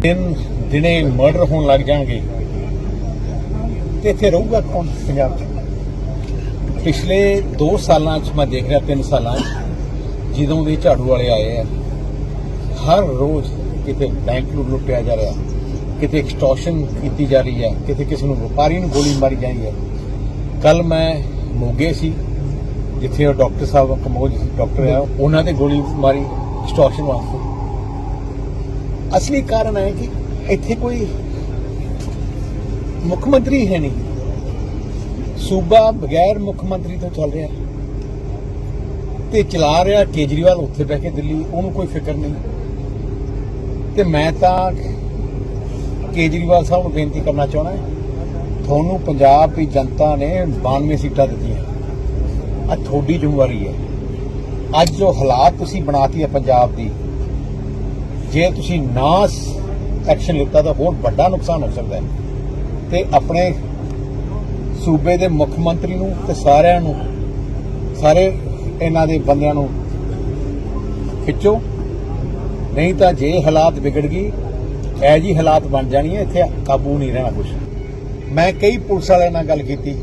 ਦਿਨ ਦਿਨੇ ਮਰਡਰ ਹੋਣ ਲੱਗ ਜਾਣਗੇ। ਤੇ ਇੱਥੇ ਰਹੂਗਾ ਕੌਣ ਪੰਜਾਬ 'ਚ? ਪਿਛਲੇ 2 ਸਾਲਾਂ 'ਚ ਮੈਂ ਦੇਖ ਰਿਹਾ 3 ਸਾਲਾਂ 'ਚ, ਜਦੋਂ ਦੇ ਝਾੜੂ ਵਾਲੇ ਆਏ ਆ, ਹਰ ਰੋਜ਼ ਕਿਤੇ ਬੈਂਕ ਨੂੰ ਲੁੱਟਿਆ ਜਾ ਰਿਹਾ, ਕਿਤੇ ਐਕਸਟੋਰਸ਼ਨ ਕੀਤੀ ਜਾ ਰਹੀ ਹੈ ਕਿਤੇ ਕਿਸੇ ਨੂੰ ਵਪਾਰੀ ਨੂੰ ਗੋਲੀ ਮਾਰੀ ਜਾ ਰਹੀ ਹੈ ਕੱਲ ਮੈਂ ਮੋਗੇ ਸੀ, ਜਿੱਥੇ ਉਹ ਡਾਕਟਰ ਸਾਹਿਬ ਕਮੋਜ ਡਾਕਟਰ ਆ, ਉਹਨਾਂ ਤੇ ਗੋਲੀ ਮਾਰੀ ਐਕਸਟੋਰਸ਼ਨ ਵਾਸਤੇ। ਅਸਲੀ ਕਾਰਨ ਹੈ ਕਿ ਇੱਥੇ ਕੋਈ ਮੁੱਖ ਮੰਤਰੀ ਹੈ ਨਹੀਂ। ਸੂਬਾ ਬਗੈਰ ਮੁੱਖ ਮੰਤਰੀ ਤੋਂ ਚੱਲ ਰਿਹਾ। ਤੇ ਚਲਾ ਰਿਹਾ ਕੇਜਰੀਵਾਲ ਉੱਥੇ ਬਹਿ ਕੇ ਦਿੱਲੀ, ਉਹਨੂੰ ਕੋਈ ਫਿਕਰ ਨਹੀਂ। ਤੇ ਮੈਂ ਤਾਂ ਕੇਜਰੀਵਾਲ ਸਾਹਿਬ ਨੂੰ ਬੇਨਤੀ ਕਰਨਾ ਚਾਹੁੰਦਾ ਤੁਹਾਨੂੰ ਪੰਜਾਬ ਦੀ ਜਨਤਾ ਨੇ 92 ਸੀਟਾਂ ਦਿੱਤੀਆਂ। ਆ ਤੁਹਾਡੀ ਜ਼ਿੰਮੇਵਾਰੀ ਹੈ। ਅੱਜ ਜੋ ਹਾਲਾਤ ਤੁਸੀਂ ਬਣਾਤੀ ਹੈ ਪੰਜਾਬ ਦੀ ਜੇ ਤੁਸੀਂ ਨਾ ਐਕਸ਼ਨ ਲਿੱਤਾ ਤਾਂ ਹੋਰ ਵੱਡਾ ਨੁਕਸਾਨ ਹੋ ਸਕਦਾ ਹੈ। ਤੇ ਆਪਣੇ ਸੂਬੇ ਦੇ ਮੁੱਖ ਮੰਤਰੀ ਨੂੰ ਤੇ ਸਾਰਿਆਂ ਨੂੰ, ਸਾਰੇ ਇਹਨਾਂ ਦੇ ਬੰਦਿਆਂ ਨੂੰ ਖਿੱਚੋ। ਨਹੀਂ ਤਾਂ ਜੇ ਹਾਲਾਤ ਵਿਗੜ ਗਈ ਐ ਜੀ ਹਾਲਾਤ ਬਣ ਜਾਣੀ ਹੈ ਇੱਥੇ ਕਾਬੂ ਨਹੀਂ ਰਹਿਣਾ ਕੁਝ ਮੈਂ ਕਈ ਪੁਲਿਸ ਵਾਲਿਆਂ ਨਾਲ ਗੱਲ ਕੀਤੀ।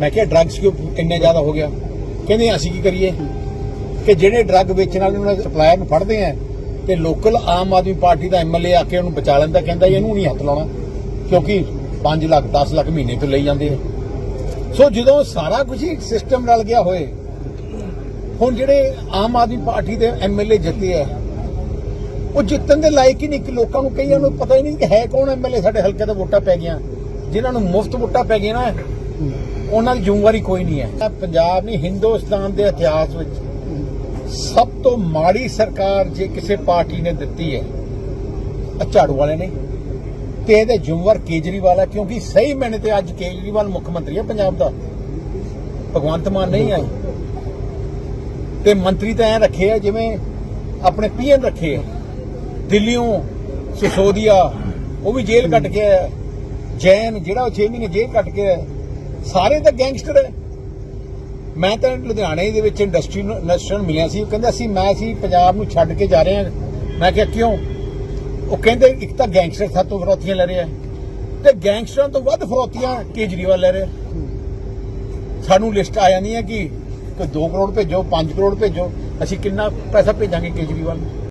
ਮੈਂ ਕਿਹਾ ਡਰੱਗਸ ਕਿਉਂ ਇੰਨੇ ਜ਼ਿਆਦਾ ਹੋ ਗਿਆ? ਕਹਿੰਦੇ, ਅਸੀਂ ਕੀ ਕਰੀਏ? ਕਿ ਜਿਹੜੇ ਡਰੱਗ ਵੇਚਣ ਵਾਲੇ ਉਹਨਾਂ ਦੇ ਸਪਲਾਇਰ ਨੂੰ ਫੜਦੇ ਆ ਤੇ ਲੋਕਲ ਆਮ ਆਦਮੀ ਪਾਰਟੀ ਦਾ ਐਮਐਲਏ ਆ ਕੇ ਉਹਨੂੰ ਬਚਾ ਲੈਂਦਾ, ਕਹਿੰਦਾ ਇਹਨੂੰ ਨਹੀਂ ਹੱਥ ਲਾਉਣਾ, ਕਿਉਂਕਿ 5 ਲੱਖ 10 ਲੱਖ ਮਹੀਨੇ ਤੋਂ ਲਈ ਜਾਂਦੇ ਆ। ਸੋ ਜਦੋਂ ਸਾਰਾ ਕੁਝ ਹੀ ਸਿਸਟਮ ਰਲ ਗਿਆ ਹੋਏ, ਹੁਣ ਜਿਹੜੇ ਆਮ ਆਦਮੀ ਪਾਰਟੀ ਦੇ ਐਮਐਲਏ ਜਿੱਤੇ ਆ, ਉਹ ਜਿੱਤਣ ਦੇ ਲਾਇਕ ਹੀ ਨਹੀਂ ਕਿ ਲੋਕਾਂ ਨੂੰ ਕਈਆਂ ਨੂੰ ਪਤਾ ਹੀ ਨਹੀਂ ਕਿ ਹੈ ਕੌਣ ਐਮਐਲਏ ਸਾਡੇ ਹਲਕੇ ਤੋਂ ਵੋਟਾਂ ਪੈ ਗਈਆਂ। ਜਿਨ੍ਹਾਂ ਨੂੰ ਮੁਫਤ ਵੋਟਾਂ ਪੈ ਗਈਆਂ ਨਾ, ਉਹਨਾਂ ਦੀ ਜ਼ਿੰਮੇਵਾਰੀ ਕੋਈ ਨਹੀਂ ਹੈ। ਪੰਜਾਬ ਨਹੀਂ, ਹਿੰਦੁਸਤਾਨ ਦੇ ਇਤਿਹਾਸ ਵਿੱਚ ਸਭ ਤੋਂ ਮਾੜੀ ਸਰਕਾਰ ਜੇ ਕਿਸੇ ਪਾਰਟੀ ਨੇ ਦਿੱਤੀ ਹੈ ਝਾੜੂ ਵਾਲੇ ਨੇ, ਤੇ ਇਹਦੇ ਜ਼ਿੰਮੇਵਾਰ ਕੇਜਰੀਵਾਲ ਹੈ ਕਿਉਂਕਿ ਸਹੀ ਮੈਨੇ ਤੇ ਅੱਜ ਕੇਜਰੀਵਾਲ ਮੁੱਖ ਮੰਤਰੀ ਹੈ ਪੰਜਾਬ ਦਾ। ਭਗਵੰਤ ਮਾਨ ਨਹੀਂ ਆਏ। ਤੇ ਮੰਤਰੀ ਤਾਂ ਐ ਰੱਖੇ ਆ ਜਿਵੇਂ ਆਪਣੇ ਪੀਐਮ ਰੱਖੇ ਆ। ਦਿੱਲੀੋਂ ਸਿਸੋਦੀਆ, ਉਹ ਵੀ ਜੇਲ੍ਹ ਕੱਟ ਕੇ ਆਇਆ। ਜੈਨ, ਜਿਹੜਾ ਉਹ 6 ਮਹੀਨੇ ਜੇਲ੍ਹ ਕੱਟ ਕੇ ਆਇਆ। ਸਾਰੇ ਤਾਂ ਗੈਂਗਸਟਰ ਹੈ ਮੈਂ ਤਾਂ ਲੁਧਿਆਣੇ ਦੇ ਵਿੱਚ ਇੰਡਸਟਰੀ ਇੰਡਸਟਰੀਅਲ ਮਿਲਿਆ ਸੀ। ਉਹ ਕਹਿੰਦਾ ਸੀ, ਮੈਂ ਸੀ ਪੰਜਾਬ ਨੂੰ ਛੱਡ ਕੇ ਜਾ ਰਹੇ ਹਾਂ। ਮੈਂ ਕਿਹਾ, ਕਿਉਂ? ਉਹ ਕਹਿੰਦੇ, ਇੱਕ ਤਾਂ ਗੈਂਗਸਟਰ ਸਾਤੋਂ ਫਰੋਤੀਆਂ ਲੈ ਰਿਹਾ ਤੇ ਗੈਂਗਸਟਰਾਂ ਤੋਂ ਵੱਧ ਫਰੋਤੀਆਂ ਕੇਜਰੀਵਾਲ ਲੈ ਰਿਹਾ ਸਾਨੂੰ ਲਿਸਟ ਆ ਜਾਂਦੀ ਹੈ ਕਿ ਕੋਈ 2 ਕਰੋੜ ਭੇਜੋ 5 ਕਰੋੜ ਭੇਜੋ, ਅਸੀਂ ਕਿੰਨਾ ਪੈਸਾ ਭੇਜਾਂਗੇ ਕੇਜਰੀਵਾਲ ਨੂੰ?